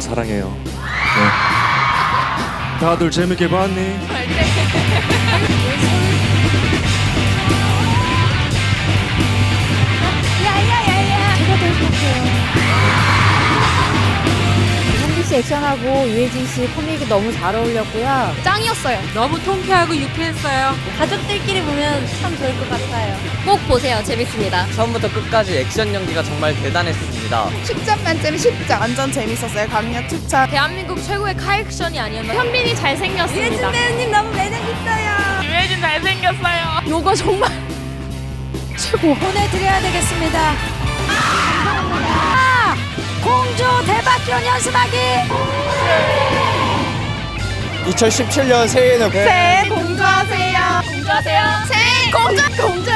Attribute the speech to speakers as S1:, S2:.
S1: 사랑해요. 네. 다들 재밌게 봤니?
S2: 성기 씨 액션하고 유해진 씨 코믹이 너무 잘 어울렸고요.
S3: 짱이었어요. 너무 통쾌하고 유쾌했어요.
S2: 가족들끼리 보면 참 좋을 것 같아요.
S3: 꼭 보세요. 재밌습니다.
S4: 처음부터 끝까지 액션 연기가 정말 대단했습니다.
S5: 10점 만점 10점. 완전 재밌었어요. 강력 추천.
S3: 대한민국 최고의 카액션이 아니었나요? 현빈이 잘생겼습니다. 유해진
S2: 배우님 너무 매력있어요.
S3: 유해진 잘생겼어요. 요거 정말
S2: 보내드려야 되겠습니다. 연습하기.
S4: 2017년 새해에는
S5: 새해 공주하세요.
S3: 공주하세요. 새해 공주 공주.